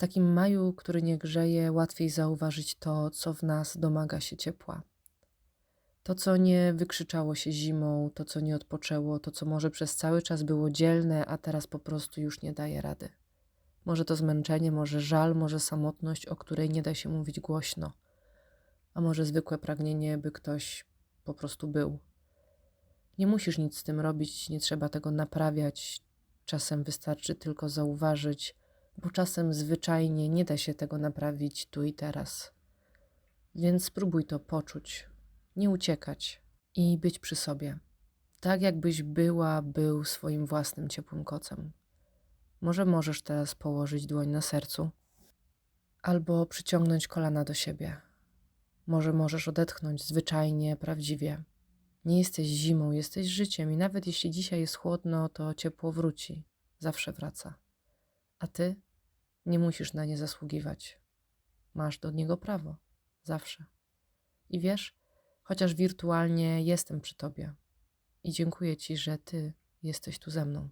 takim maju, który nie grzeje, łatwiej zauważyć to, co w nas domaga się ciepła. To, co nie wykrzyczało się zimą, to, co nie odpoczęło, to, co może przez cały czas było dzielne, a teraz po prostu już nie daje rady. Może to zmęczenie, może żal, może samotność, o której nie da się mówić głośno, a może zwykłe pragnienie, by ktoś po prostu był. Nie musisz nic z tym robić, nie trzeba tego naprawiać. Czasem wystarczy tylko zauważyć, bo czasem zwyczajnie nie da się tego naprawić tu i teraz. Więc spróbuj to poczuć, nie uciekać i być przy sobie, tak jakbyś była, był swoim własnym ciepłym kocem. Może możesz teraz położyć dłoń na sercu albo przyciągnąć kolana do siebie. Może możesz odetchnąć zwyczajnie, prawdziwie. Nie jesteś zimą, jesteś życiem i nawet jeśli dzisiaj jest chłodno, to ciepło wróci. Zawsze wraca. A ty nie musisz na nie zasługiwać. Masz do niego prawo. Zawsze. I wiesz, chociaż wirtualnie jestem przy tobie. I dziękuję ci, że ty jesteś tu ze mną.